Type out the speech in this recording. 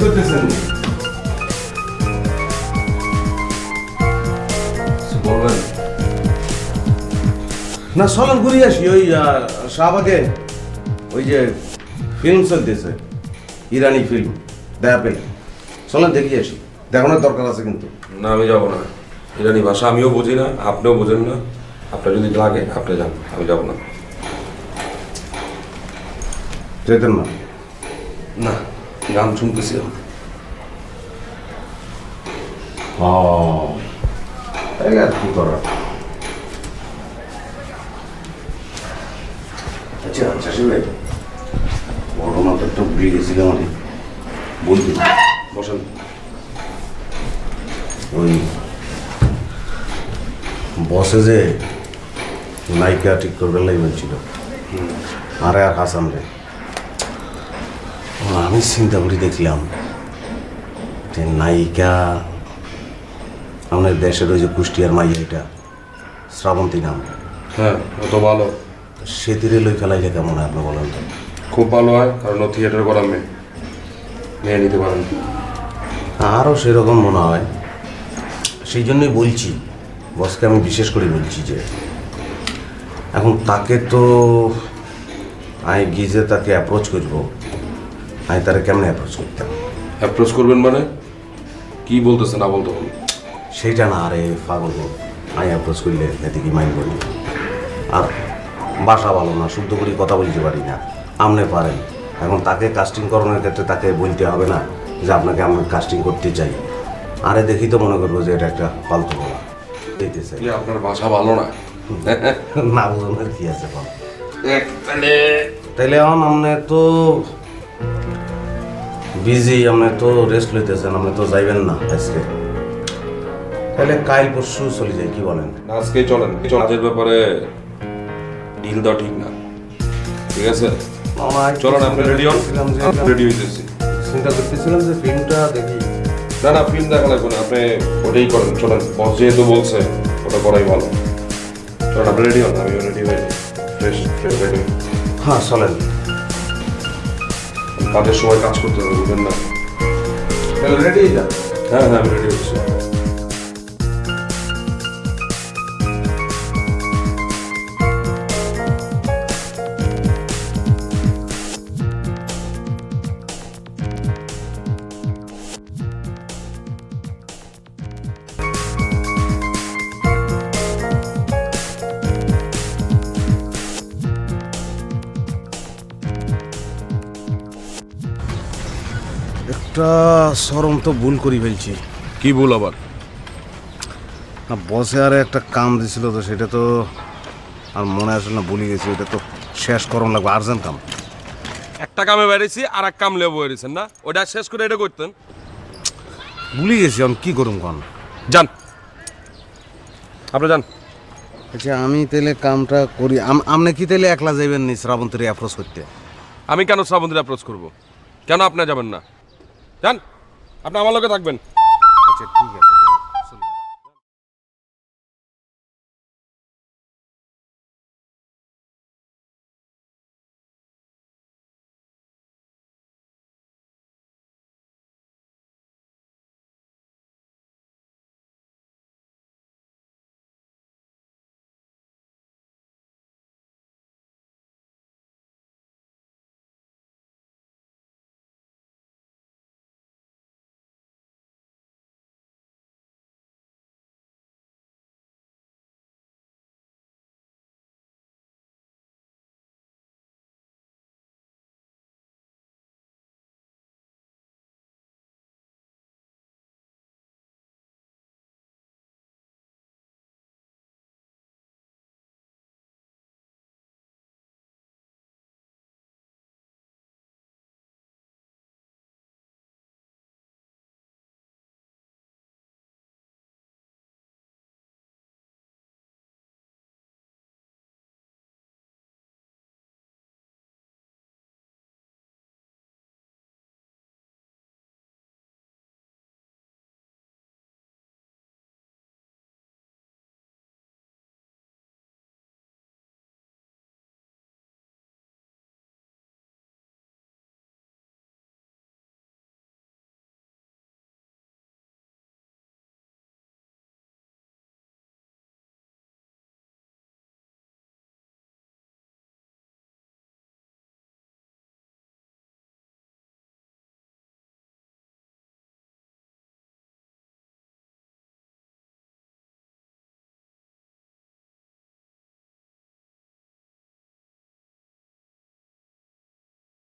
করতেছেন। বলবেন? না চলেন ঘুরে আসি ওই শাহবাগে। ওই যে ফিল্ম চলতেছে ইরানি ফিল্ম দেখা পেলে চলেন দেখি আসি। দেখানোর দরকার আছে কিন্তু। না আমি যাব না। ইরানি ভাষা আমিও বুঝি না আপনিও বুঝেন না। আপনার যদি লাগে আপনি যান আমি যাব না। যেতেন না। না। গান আর কি করার আচ্ছা চাষি ভাই ঘটনা তো একটু ভুলে গেছিলাম বসেন। ওই বসে যে নায়িকা ঠিক করবেন লাই বলছিল। আরে আর হাসান রে। আমি চিন্তা করে দেখলাম যে নায়িকা আমাদের দেশের ওই যে কুষ্টিয়ার মাইয়া এটা শ্রাবন্তী নাম। হ্যাঁ অত ভালো। সে তীরে লই ফেলাইলে কেমন হয় আপনি বলেন তো? খুব ভালো হয় কারণ ও থিয়েটার করার মেয়ে। নিয়ে নিতে পারেন আরও সেরকম মনে হয়। সেই জন্যই বলছি বসকে আমি বিশেষ করে বলছি যে এখন তাকে তো আমি গিয়ে তাকে অ্যাপ্রোচ করব আমি তারা কেমন অ্যাপ্রোচ করতাম? অ্যাপ্রোচ করবেন মানে? কি বলতেছে না বলতে বলুন। সেইটা না আরে পাগল আমি অ্যাপ্রোচ করলে এদিকে মাইন্ড করি আর বাসা ভালো না শুদ্ধ করে কথা বলতে পারি না। আমনে পারেন। এখন তাকে কাস্টিং করানোর ক্ষেত্রে তাকে বলতে হবে না যে আপনাকে আমি কাস্টিং করতে চাই। আরে দেখি তো মনে করব যে এটা একটা ফালতু বলা। কি আপনার ভাষা ভালো না। না বোঝানোর কি আছে বল। তাইলে এখন তো বিজি আপনি তো রেস্ট লইতেছেন আপনি তো যাইবেন না আজকে। তাহলে কাল পরশু চলে যাই কি বলেন? আজকে চলেন কাজের ব্যাপারে ডিল দেওয়া ঠিক না। ঠিক আছে? চলেন আপনি রেডি হন রেডি হইতেছি। চিন্তা করতেছিলাম যে ফিল্মটা দেখি। না না ফিল্ম দেখা লাগবে না আপনি ওটাই করেন চলেন। বস যেহেতু বলছে ওটা করাই ভালো। চলেন আপনি রেডি হন আমিও রেডি হয়ে ফ্রেশ ফ্রেশ রেডি হ্যাঁ চলেন। কাজের সময় কাজ করতে হবে বুঝলেন না? তাহলে রেডি হ্যাঁ হ্যাঁ আমি রেডি হচ্ছি। একটা সরম তো ভুল করি ফেলছি। কি ভুল আবার? না বসে আর একটা কাম দিছিল তো সেটা তো আর মনে আসে না ভুলে গেছি এটা তো শেষ করণ লাগবে আর্জেন্ট কাম। একটা কামে বেরিয়েছি আর এক কাম লেবো বেরিয়েছেন না? ওটা শেষ করে এটা করতেন। ভুলে গেছি আমি কি করুম কন? যান। আপনি যান। আচ্ছা আমি তাহলে কামটা করি। আম- আপনি কি তাহলে একলা যাইবেন নি শ্রাবন্তীর অ্যাপ্রোচ করতে? আমি কেন শ্রাবন্তীর অ্যাপ্রোচ করব? কেন আপনি যাবেন না? যান আপনি আমার লোকে থাকবেন। আচ্ছা ঠিক